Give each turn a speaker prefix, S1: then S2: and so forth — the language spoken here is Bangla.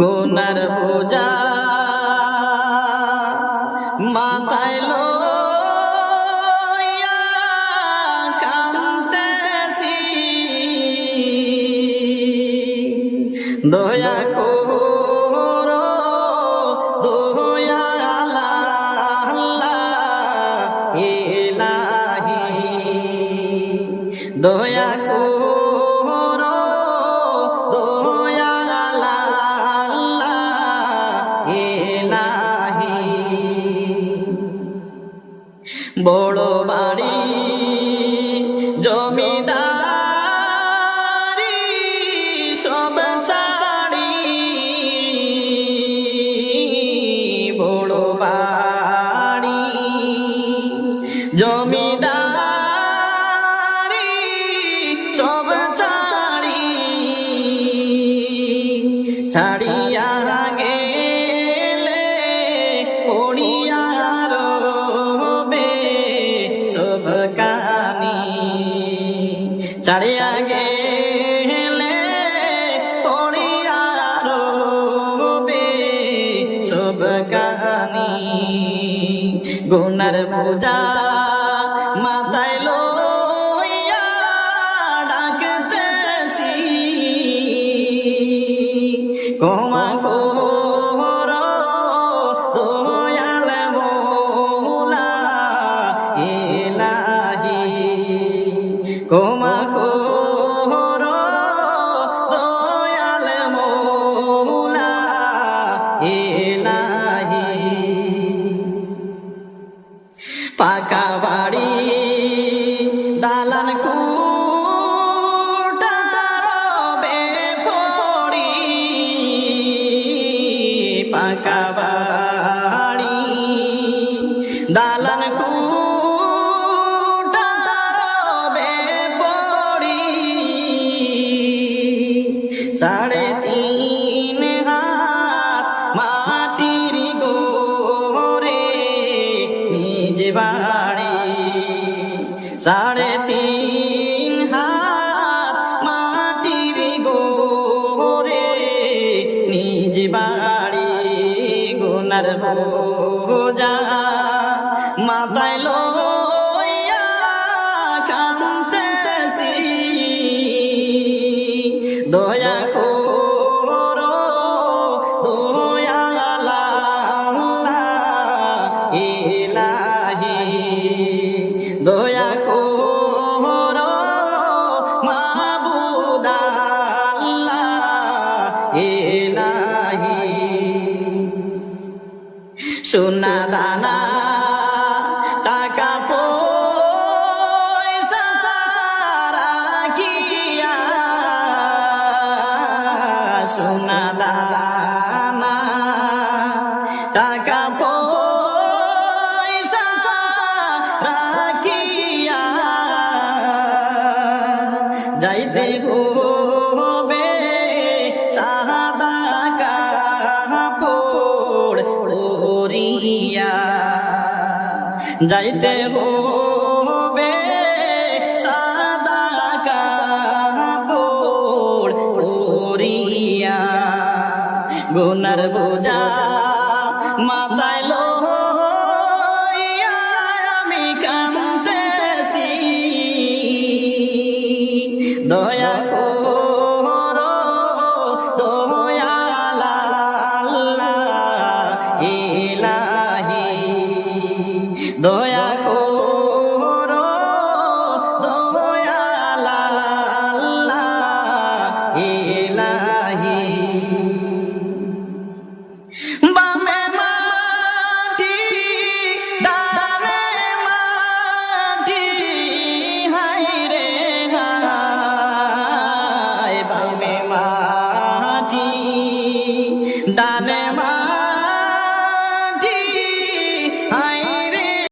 S1: গুনার বোঝা। মাথায় লইয়া কান্দেছি দয়া দয়া করো। বড় বাড়ি জমিদারি সব চারি। বড় বাড়ি জমিদারি সব কানি গুনার পূজা মাথায় লইয়া ক্ষমা কর দয়াল মৌলা ইলাহি। পাকা বাড়ি দালান কুটার বেপড়ি পাকা বাড়ি দালান বোঝা মাথায় লইয়া কান্দেছি দয়া করো দয়া আল্লাহ ইলাহি। দয়া করো। সোনা দানা টাকা পয়সা রাখিয়া সোনা দানা টাকা পয়সা রাখিয়া যাইতে হবে যাইতে হবে সাদা কাপড় গুনার বোঝা মাথায় লইয়া